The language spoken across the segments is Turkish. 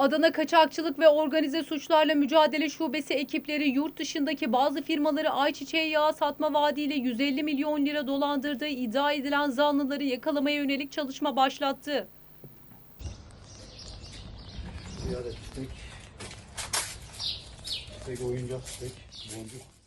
Adana Kaçakçılık ve Organize Suçlarla Mücadele Şubesi ekipleri yurt dışındaki bazı firmaları ayçiçeği yağı satma vaadiyle 150 milyon lira dolandırdığı iddia edilen zanlıları yakalamaya yönelik çalışma başlattı. Adet tüfek. Tüfek oyuncak tüfek. Boncuk.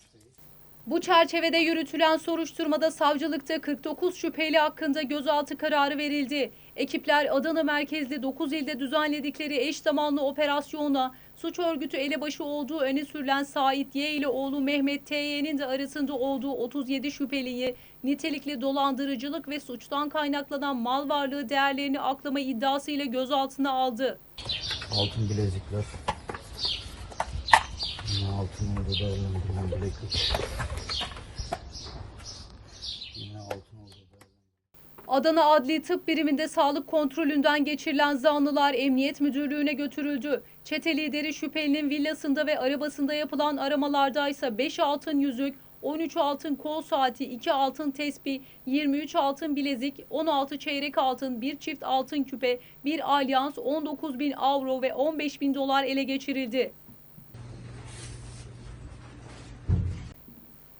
Bu çerçevede yürütülen soruşturmada savcılıkta 49 şüpheli hakkında gözaltı kararı verildi. Ekipler Adana merkezli 9 ilde düzenledikleri eş zamanlı operasyonla suç örgütü elebaşı olduğu öne sürülen Sait Y ile oğlu Mehmet T.Y.'nin de arasında olduğu 37 şüpheliyi nitelikli dolandırıcılık ve suçtan kaynaklanan mal varlığı değerlerini aklama iddiasıyla gözaltına aldı. Altın bilezikler. Yine altın orada değerlendirilen bileklik. Yine. Adana Adli Tıp Biriminde sağlık kontrolünden geçirilen zanlılar Emniyet Müdürlüğü'ne götürüldü. Çete lideri şüphelinin villasında ve arabasında yapılan aramalarda ise 5 altın yüzük, 13 altın kol saati, 2 altın tespih, 23 altın bilezik, 16 çeyrek altın, 1 çift altın küpe, 1 alyans, 19 bin avro ve 15 bin dolar ele geçirildi.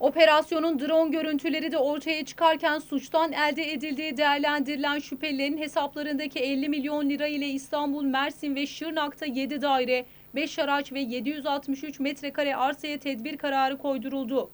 Operasyonun drone görüntüleri de ortaya çıkarken suçtan elde edildiği değerlendirilen şüphelilerin hesaplarındaki 50 milyon lira ile İstanbul, Mersin ve Şırnak'ta 7 daire, 5 araç ve 763 metrekare arsaya tedbir kararı koyduruldu.